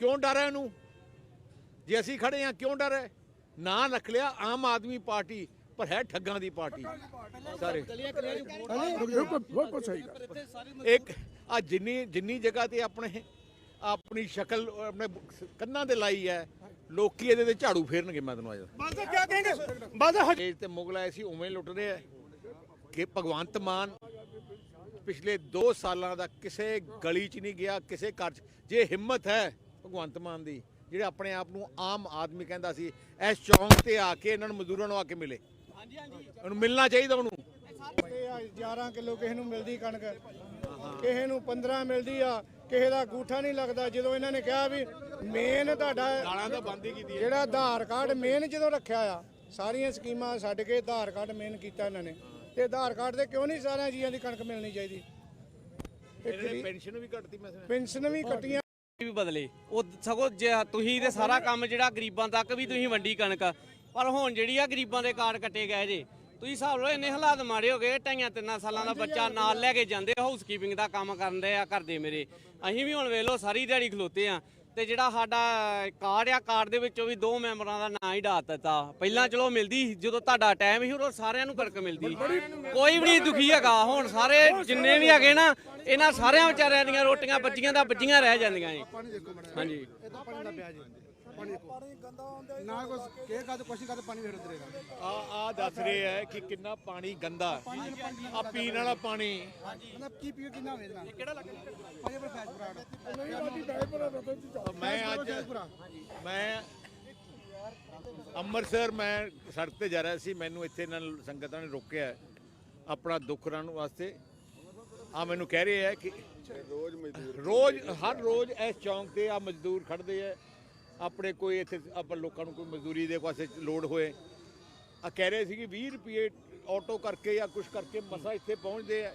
ਕਿਉਂ ਡਰ ਹੈ ਇਹਨੂੰ ਜੇ ਅਸੀਂ ਖੜੇ ਆ ਕਿਉਂ ਡਰ ਹੈ? ਨਾਂ ਰੱਖ ਲਿਆ ਆਮ ਆਦਮੀ ਪਾਰਟੀ ਪਰ ਹੈ ਠੱਗਾਂ ਦੀ ਪਾਰਟੀ। ਸਾਰੇ। ਇੱਕ ਆ ਜਿੰਨੀ ਜਿੰਨੀ ਜਗ੍ਹਾ ਤੇ ਆਪਣੇ ਆਪਣੀ ਸ਼ਕਲ ਆਪਣੇ ਕੰਨਾਂ ਤੇ ਲਾਈ ਹੈ ਲੋਕੀ ਇਹਦੇ ਤੇ ਝਾੜੂ ਫੇਰਨਗੇ ਮੈਂ ਤੈਨੂੰ ਅੱਜ ਬਾਦਲ ਕੀ ਕਹੇਂਗੇ ਬਾਦਲ ਇਹ ਤੇ ਮੁਗਲ ਆਏ ਸੀ ਉਵੇਂ ਲੁੱਟ ਰਹੇ ਆ। ਕਿ ਭਗਵੰਤ ਮਾਨ ਪਿਛਲੇ 2 ਸਾਲਾਂ ਦਾ ਕਿਸੇ ਗਲੀ 'ਚ ਨਹੀਂ ਗਿਆ ਕਿਸੇ ਘਰ 'ਚ। ਜੇ ਹਿੰਮਤ ਹੈ ਭਗਵੰਤ ਮਾਨ ਦੀ ਜਿਹੜੇ ਆਪਣੇ ਆਪ ਨੂੰ ਆਮ ਆਦਮੀ ਕਹਿੰਦਾ ਸੀ ਇਸ ਚੌਂਕ ਤੇ ਆ ਕੇ ਇਹਨਾਂ ਨੂੰ ਮਜ਼ਦੂਰਾਂ ਨੂੰ ਆ ਕੇ ਮਿਲੇ। ਹਾਂਜੀ ਹਾਂਜੀ। ਉਹਨੂੰ ਮਿਲਣਾ ਚਾਹੀਦਾ ਉਹਨੂੰ। ਇਹ ਆ 11 ਕਿਲੋ ਕਿਸੇ ਨੂੰ ਮਿਲਦੀ ਕਣਕ। ਕਿਸੇ ਨੂੰ 15 ਮਿਲਦੀ ਆ ਕਿਸੇ ਦਾ ਗੂਠਾ ਨਹੀਂ ਲੱਗਦਾ। ਜਦੋਂ ਇਹਨਾਂ ਨੇ ਕਿਹਾ ਵੀ ਮੇਨ ਤੁਹਾਡਾ ਗਾਲਾਂ ਤਾਂ ਬੰਦ ਹੀ ਕੀਤੀ ਜਿਹੜਾ ਆਧਾਰ ਕਾਰਡ ਮੇਨ ਜਦੋਂ ਰੱਖਿਆ ਆ ਸਾਰੀਆਂ ਸਕੀਮਾਂ ਛੱਡ ਕੇ ਆਧਾਰ ਕਾਰਡ ਮੇਨ ਕੀਤਾ ਇਹਨਾਂ ਨੇ। ਤੇ ਆਧਾਰ ਕਾਰਡ ਤੇ ਕਿਉਂ ਨਹੀਂ ਸਾਰਿਆਂ ਜੀਆਂ ਦੀ ਕਣਕ ਮਿਲਣੀ ਚਾਹੀਦੀ? ਪੈਨਸ਼ਨ ਵੀ ਕੱਟਤੀ ਮੈਂ ਪੈਨਸ਼ਨ ਵੀ ਕੱਟੀਆਂ ਵੀ ਬਦਲੇ। ਉਹ ਸਗੋਂ ਤੁਸੀਂ ਤੇ ਸਾਰਾ ਕੰਮ ਜਿਹੜਾ ਗਰੀਬਾਂ ਤੱਕ ਵੀ ਤੁਸੀਂ ਵੰਡੀ ਕਣਕ, ਪਰ ਹੁਣ ਜਿਹੜੀ ਆ ਗਰੀਬਾਂ ਦੇ ਕਾਰਡ ਕੱਟੇ ਗਏ ਜੇ, ਤੁਸੀਂ ਹਿਸਾਬ ਲਓ ਇੰਨੇ ਹਾਲਾਤ ਮਾੜੇ ਹੋ ਗਏ, ਢਾਈਆਂ ਤਿੰਨਾਂ ਸਾਲਾਂ ਦਾ ਬੱਚਾ ਨਾਲ ਲੈ ਕੇ ਜਾਂਦੇ ਹਾਊਸ ਕੀਪਿੰਗ ਦਾ ਕੰਮ ਕਰਦੇ ਆ ਕਰਦੇ ਮੇਰੇ। ਅਸੀਂ ਵੀ ਹੁਣ ਵੇਖ ਲਓ ਸਾਰੀ ਦਿਹਾੜੀ ਖਲੋਤੇ ਆ। ਤੇ ਜਿਹੜਾ ਸਾਡਾ ਕਾਰਡ ਆ ਕਾਰਡ ਦੇ ਵਿੱਚੋਂ ਵੀ ਦੋ ਮੈਂਬਰਾਂ ਦਾ ਨਾਂ ਹੀ ਡਾਤ ਦਿੱਤਾ। ਪਹਿਲਾਂ ਚਲੋ ਮਿਲਦੀ ਸੀ, ਜਦੋਂ ਤੁਹਾਡਾ ਟਾਈਮ ਸੀ ਉਦੋਂ ਸਾਰਿਆਂ ਨੂੰ ਕਣਕ ਮਿਲਦੀ ਸੀ। ਕੋਈ ਵੀ ਨਹੀਂ ਦੁਖੀ ਹੈਗਾ। ਹੁਣ ਸਾਰੇ ਜਿੰਨੇ ਵੀ ਹੈਗੇ ਨਾ ਇਹਨਾਂ ਸਾਰਿਆਂ ਵਿਚਾਰਿਆਂ ਦੀਆਂ ਰੋਟੀਆਂ ਬੱਚੀਆਂ ਦਾ ਬੱਚੀਆਂ ਰਹਿ ਜਾਂਦੀਆਂ ਜੀ। ਹਾਂਜੀ। ਨਾ ਕੁਛ ਕੇ ਕਾ ਕੁਛ ਕਾ ਪਾਣੀ ਫੇਰ ਉਤਰੇਗਾ। ਆ ਆ ਦੱਸ ਰਹੇ ਹੈ ਕਿ ਕਿੰਨਾ ਪਾਣੀ ਗੰਦਾ ਆ ਪੀਣ ਵਾਲਾ ਪਾਣੀ। ਮਤਲਬ ਕੀ ਪੀਓ ਕਿੰਨਾ ਵੇਚਣਾ ਕਿਹੜਾ ਲੱਗਦਾ ਪਾਣੀ ਪਰ ਫੈਸ ਬਰਾੜ ਮੈਂ ਅੱਜ ਮੈਂ ਅੰਮ੍ਰਿਤਸਰ ਮੈਂ ਸੜਕ ਤੇ ਜਾ ਰਿਹਾ ਸੀ ਮੈਨੂੰ ਇੱਥੇ ਨਾਲ ਸੰਗਤਾਂ ਨੇ ਰੋਕਿਆ ਹੈ, ਆਪਣਾ ਦੁੱਖ ਰਹਿਣ ਵਾਸਤੇ। ਆ ਮੈਨੂੰ ਕਹਿ ਰਹੇ ਹੈ ਕਿ ਰੋਜ਼ ਮਜ਼ਦੂਰ ਰੋਜ਼ ਹਰ ਰੋਜ਼ ਇਸ ਚੌਂਕ ਤੇ ਆ ਮਜ਼ਦੂਰ ਖੜਦੇ ਆ ਆਪਣੇ ਕੋਈ ਇੱਥੇ ਆਪਾਂ ਲੋਕਾਂ ਨੂੰ ਕੋਈ ਮਜ਼ਦੂਰੀ ਦੇ ਵਾਸਤੇ ਲੋੜ ਹੋਏ। ਆ ਕਹਿ ਰਹੇ ਸੀ ਕਿ 20 ਰੁਪਏ ਆਟੋ ਕਰਕੇ ਜਾਂ ਕੁਝ ਕਰਕੇ ਮਸਾ ਇੱਥੇ ਪਹੁੰਚਦੇ ਆ।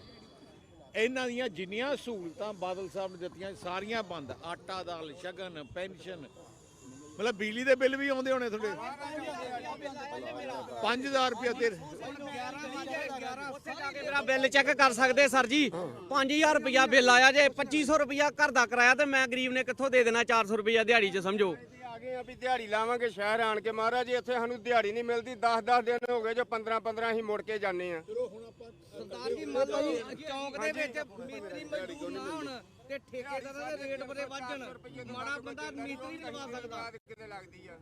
ਇਹਨਾਂ ਦੀਆਂ ਜਿੰਨੀਆਂ ਸਹੂਲਤਾਂ ਬਾਦਲ ਸਾਹਿਬ ਨੇ ਦਿੱਤੀਆਂ, ਸਾਰੀਆਂ ਬੰਦ। ਆਟਾ ਦਾਲ, ਸ਼ਗਨ, ਪੈਨਸ਼ਨ ਮਤਲਬ ਬਿਜਲੀ ਦੇ ਬਿੱਲ ਵੀ ਆਉਂਦੇ ਹੋਣੇ ਤੁਹਾਡੇ? 5000 ਰੁਪਏ ਤੇ ਉੱਥੇ ਜਾ ਕੇ ਮੇਰਾ ਬਿੱਲ ਚੈੱਕ ਕਰ ਸਕਦੇ ਸਰ ਜੀ। 5000 ਰੁਪਇਆ ਬਿੱਲ ਆਇਆ ਜੇ 2500 ਰੁਪਇਆ ਘਰ ਦਾ ਕਿਰਾਇਆ ਤੇ ਮੈਂ ਗਰੀਬ ਨੇ ਕਿੱਥੋਂ ਦੇ ਦੇਣਾ 400 ਰੁਪਇਆ ਦਿਹਾੜੀ 'ਚ ਸਮਝੋ? ਆ ਗਏ ਆ ਵੀ ਦਿਹਾੜੀ ਲਾਵਾਂਗੇ ਸ਼ਹਿਰ ਆਣ ਕੇ ਮਹਾਰਾਜ ਜੀ ਇੱਥੇ ਸਾਨੂੰ ਦਿਹਾੜੀ ਨਹੀਂ ਮਿਲਦੀ। 10-10 ਦਿਨ ਹੋ ਗਏ ਜੋ 15-15 ਅਸੀਂ ਮੁੜ ਕੇ ਜਾਂਦੇ ਆ ਸਰਦਾਰ ਜੀ ਮੰਨ ਲਓ ਚੌਂਕ ਦੇ ਵਿੱਚ ਮੀਟਰੀ ਮਜ਼ਦੂਰ ਨਾ ਹੁਣ। ਤੇ ਠੇਕੇਦਾਰਾਂ ਦੇ ਰੇਟ ਬੜੇ ਵੱਜਣ ਮਾੜਾ ਬੰਦਾ ਮੀਟਰੀ ਨਹੀਂ ਲਵਾ ਸਕਦਾ। ਕਿਤੇ ਲੱਗਦੀ ਆ?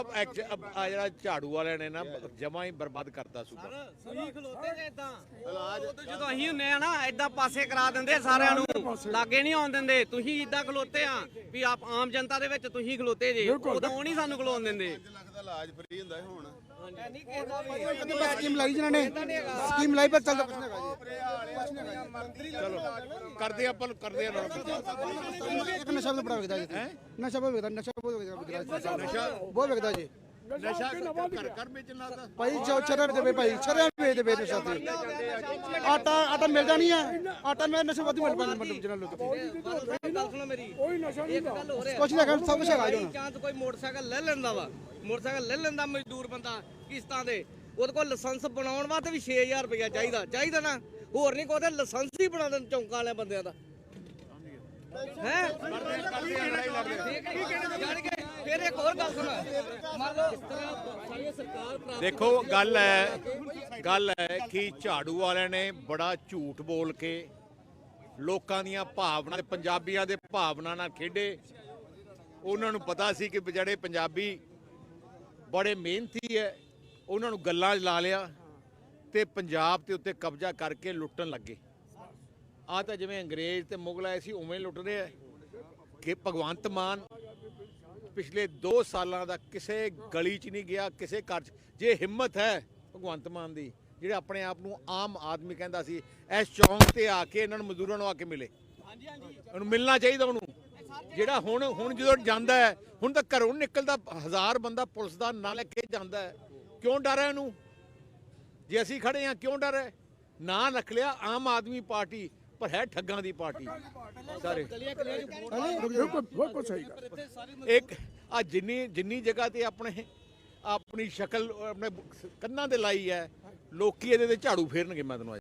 ਅਬ ਐਕਚ- ਅਬ ਆ ਜਿਹੜਾ ਝਾੜੂ ਵਾਲਿਆਂ ਨੇ ਨਾ ਜਮਾ ਹੀ ਬਰਬਾਦ ਕਰਤਾ ਸੂਬਾ। ਤੁਸੀਂ ਖਲੋਤੇ ਜੇ ਇਦਾਂ ਉਦੋਂ ਜਦੋਂ ਅਸੀਂ ਹੁੰਨੇ ਆ ਨਾ ਇਦਾਂ ਪਾਸੇ ਕਰਾ ਦਿੰਦੇ ਸਾਰਿਆਂ ਨੂੰ। ਲਾਗੇ ਨਹੀਂ ਆਉਣ ਦਿੰਦੇ। ਤੁਸੀਂ ਇਦਾਂ ਖਲੋਤੇ ਆ ਵੀ ਆਪ ਆਮ ਜਨਤਾ ਦੇ ਵਿੱਚ ਤੁਸੀਂ ਖਲੋਤੇ ਜੇ। ਉਦੋਂ ਨਹੀਂ ਸਾਨੂੰ ਖਲੋਣ ਦਿੰਦੇ। ਸਕੀਮ ਲਾਈ ਜਿਨ੍ਹਾਂ ਨੇ। ਸਕੀਮ ਲਾਈ ਪਰ ਚੱਲਦਾ ਕੁਛ ਨਹੀਂ ਹੈਗਾ ਚਲੋ ਕਰਦੇ ਆਪਾਂ ਕਰਦੇ ਆ ਜੀ ਇੱਕ ਨਸ਼ਾ ਵੀ ਬੜਾ ਵਿਕਦਾ ਜੀ। ਨਸ਼ਾ ਬਹੁਤ ਵਿਕਦਾ ਨਸ਼ਾ ਬਹੁਤ ਵਿਕਦਾ। ਨਸ਼ਾ ਬਹੁਤ ਵਿਕਦਾ ਜੀ। ਨਸ਼ਾ ਘਰ ਘਰ ਵੇਚਣ ਲੱਗਦਾ ਭਾਈ ਜੋ ਚਰੇ ਦੇ ਵੇ ਭਾਈ ਚਰੇ ਵੇਚਦੇ ਵੇ ਨਸ਼ਾ ਤੇ ਆਟਾ ਆਟਾ ਮਿਲਦਾ ਨਹੀਂ ਹੈ ਆਟਾ ਮੈਂ ਨਸ਼ਾ ਵਧੀ ਮਿਲ ਪੈਂਦਾ ਮਤਲਬ ਜਿਹਨਾਂ ਲੋਕ ਗੱਲ ਸੁਣੋ ਮੇਰੀ। ਕੋਈ ਨਸ਼ਾ ਇੱਕ ਗੱਲ ਹੋ। ਰਿਹਾ ਕੁਛ ਨਹੀਂ ਹੈਗਾ ਸਭ ਕੁਛ ਹੈਗਾ ਜੀ ਚਾਂਸ ਕੋਈ ਮੋਟਰਸਾਈਕਲ ਲੈ ਲੈਂਦਾ ਵਾ। ਮੋਟਰਸਾਈਕਲ ਲੈ ਲੈਂਦਾ ਮਜ਼ਦੂਰ ਬੰਦਾ ਕਿਸ਼ਤਾਂ ਦੇ। ਉਹਦੇ ਕੋਲ ਲਾਇਸੈਂਸ ਬਣਾਉਣ ਵਾਸਤੇ ਵੀ 6000 ਰੁਪਇਆ ਚਾਹੀਦਾ। ਚਾਹੀਦਾ ਨਾ। ਹੋਰ ਨਹੀਂ ਕੋਈ ਲਾਇਸੈਂਸ ਹੀ ਬਣਾ ਦੇਣ ਚੌਂਕਾਂ ਵਾਲਿਆਂ ਬੰਦਿਆਂ ਦਾ। ਹੈ? ਫਿਰ ਇੱਕ ਹੋਰ ਗੱਲ ਸੁਣ। ਮੰਨ ਲਓ ਇਸ ਤਰ੍ਹਾਂ ਸਾਰੀ ਸਰਕਾਰ ਪ੍ਰਾਪਤ ਦੇਖੋ ਗੱਲ ਹੈ ਗੱਲ ਹੈ ਕਿ ਝਾੜੂ ਵਾਲਿਆਂ ਨੇ ਬੜਾ ਝੂਠ ਬੋਲ ਕੇ ਲੋਕਾਂ ਦੀਆਂ ਭਾਵਨਾ ਪੰਜਾਬੀਆਂ ਦੇ ਭਾਵਨਾ ਨਾਲ ਖੇਡੇ। ਉਹਨਾਂ ਨੂੰ ਪਤਾ ਸੀ ਕਿ ਜਿਹੜੇ ਪੰਜਾਬੀ ਬੜੇ ਮਿਹਨਤੀ ਹੈ ਉਹਨਾਂ ਨੂੰ ਗੱਲਾਂ ਲਾ ਲਿਆ ਤੇ ਪੰਜਾਬ ਦੇ ਉੱਤੇ ਕਬਜ਼ਾ ਕਰਕੇ ਲੁੱਟਣ ਲੱਗੇ। ਆ ਤਾਂ ਜਿਵੇਂ ਅੰਗਰੇਜ਼ ਤੇ ਮੁਗਲ ਆਏ ਸੀ ਉਵੇਂ ਲੁੱਟ ਰਹੇ ਆ। ਕਿ ਭਗਵੰਤ ਮਾਨ ਪਿਛਲੇ 2 ਸਾਲਾਂ ਦਾ ਕਿਸੇ ਗਲੀ 'ਚ ਨਹੀਂ ਗਿਆ ਕਿਸੇ ਘਰ 'ਚ। ਜੇ ਹਿੰਮਤ ਹੈ ਭਗਵੰਤ ਮਾਨ ਦੀ ਜਿਹੜੇ ਆਪਣੇ ਆਪ ਨੂੰ ਆਮ ਆਦਮੀ ਕਹਿੰਦਾ ਸੀ ਇਸ ਚੌਂਕ ਤੇ ਆ ਕੇ ਇਹਨਾਂ ਨੂੰ ਮਜ਼ਦੂਰਾਂ ਨੂੰ ਆ ਕੇ ਮਿਲੇ। ਉਹਨੂੰ ਮਿਲਣਾ ਚਾਹੀਦਾ ਉਹਨੂੰ। ਜਿਹੜਾ ਹੁਣ ਹੁਣ ਜਦੋਂ ਜਾਂਦਾ ਹੈ ਹੁਣ ਤਾਂ ਘਰੋਂ ਨਿਕਲਦਾ ਹਜ਼ਾਰ ਬੰਦਾ ਪੁਲਿਸ ਦਾ ਨਾਂ ਲੈ ਕੇ ਜਾਂਦਾ ਹੈ। ਕਿਉਂ ਡਰ ਹੈ ਇਹਨੂੰ? ਜੇ ਅਸੀਂ ਖੜੇ ਆ ਕਿਉਂ ਡਰ ਹੈ? ਨਾਂ ਰੱਖ ਲਿਆ ਆਮ ਆਦਮੀ ਪਾਰਟੀ। ਪਰ ਹੈ ਠੱਗਾਂ ਦੀ ਪਾਰਟੀ। ਸਾਰੇ। ਬਿਲਕੁਲ ਬਿਲਕੁਲ ਸਹੀ ਗੱਲ ਇੱਕ ਆ ਜਿੰਨੀ ਜਿੰਨੀ ਜਗ੍ਹਾ ਤੇ ਆਪਣੇ, ਆਪਣੀ ਸ਼ਕਲ, ਆਪਣੇ ਕੰਨਾਂ ਤੇ ਲਾਈ ਹੈ, ਲੋਕੀ ਇਹਦੇ ਤੇ ਝਾੜੂ ਫੇਰਨਗੇ, ਮੈਂ ਤੈਨੂੰ ਅੱਜ।